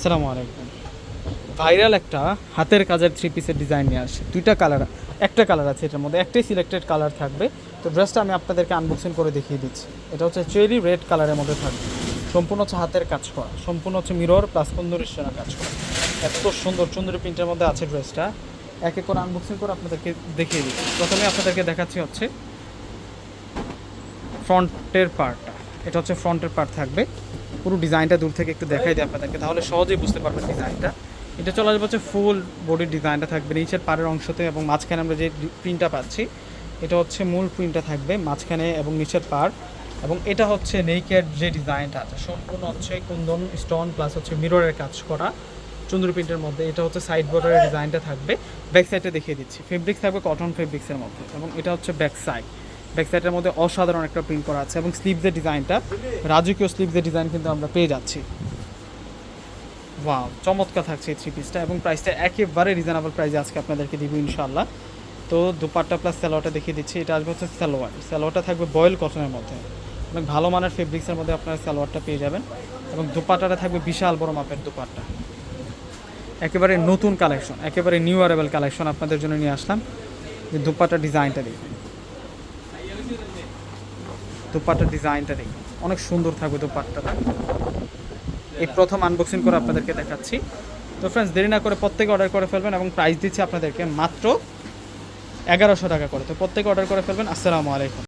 আসসালামু আলাইকুম। ভাইরাল একটা হাতের কাজের থ্রি পিসের ডিজাইন নিয়ে আসে দুইটা কালার একটা কালার আছে এটার মধ্যে, একটাই সিলেক্টেড কালার থাকবে। তো ড্রেসটা আমি আপনাদেরকে আনবক্সিং করে দেখিয়ে দিচ্ছি। এটা হচ্ছে চেরি রেড কালারের মধ্যে থাকবে। সম্পূর্ণ হচ্ছে হাতের কাজ করা, সম্পূর্ণ হচ্ছে মিরর প্লাস কুন্দরির সেনা কাজ করা। এত সুন্দর সুন্দর প্রিন্টের মধ্যে আছে ড্রেসটা এক এক করে আনবক্সিং করে আপনাদেরকে দেখিয়ে দিচ্ছি। প্রথমে আপনাদেরকে দেখাচ্ছি হচ্ছে ফ্রন্টের পার্টটা এটা হচ্ছে ফ্রন্টের পার্ট থাকবে। পুরো ডিজাইনটা দূর থেকে একটু দেখাই দিই আপনাদেরকে, তাহলে সহজেই বুঝতে পারবেন ডিজাইনটা। এটা চলে আসবে হচ্ছে ফুল বডির ডিজাইনটা থাকবে নিচের পাড়ের অংশতে এবং মাঝখানে আমরা যে প্রিন্টটা পাচ্ছি, এটা হচ্ছে মূল প্রিন্টটা থাকবে মাঝখানে এবং নিচের পাড়। এবং এটা হচ্ছে নেইকের যে ডিজাইনটা আছে, সম্পূর্ণ হচ্ছে কুন্দন স্টোন প্লাস হচ্ছে মিররের কাজ করা চন্দ্র প্রিন্টের মধ্যে। এটা হচ্ছে সাইড বর্ডারের ডিজাইনটা থাকবে। ব্যাক সাইডটা দেখিয়ে দিচ্ছি। ফেব্রিক্স থাকবে কটন ফেব্রিক্সের মধ্যে এবং এটা হচ্ছে ব্যাক সাইড ব্যাক সাইডের মধ্যে অসাধারণ একটা প্রিন্ট করা আছে এবং স্লিভসের ডিজাইনটা, রাজকীয় স্লিভসের ডিজাইন কিন্তু আমরা পেয়ে যাচ্ছি। ওয়াও চমৎকার থাকছে এই থ্রি পিসটা এবং প্রাইসটা একেবারে রিজনেবল প্রাইসে আজকে আপনাদেরকে দিব ইনশাল্লাহ তো দুপাট্টা প্লাস স্যালোয়ারটা দেখিয়ে দিচ্ছি, এটা আসবে হচ্ছে স্যালোয়ার স্যালোয়ারটা থাকবে বয়েল কটনের মধ্যে। অনেক ভালো মানের ফেব্রিক্সের মধ্যে আপনারা স্যালোয়ারটা পেয়ে যাবেন এবং দুপাট্টাটা থাকবে বিশাল বড় মাপের দুপাট্টা। একেবারে নতুন কালেকশন একেবারে নিউ অ্যারেবল কালেকশন আপনাদের জন্য নিয়ে আসলাম। যে দুপাট্টার ডিজাইনটা দেখুন। দুপাট্টার ডিজাইনটা দেখুন অনেক সুন্দর থাকবে দুপাটটা এই প্রথম আনবক্সিং করে আপনাদেরকে দেখাচ্ছি। তো ফ্রেন্ডস দেরি না করে প্রত্যেকে অর্ডার করে ফেলবেন এবং প্রাইস দিচ্ছি আপনাদেরকে মাত্র এগারোশো টাকা করে। তো প্রত্যেকে অর্ডার করে ফেলবেন। আসসালামু আলাইকুম।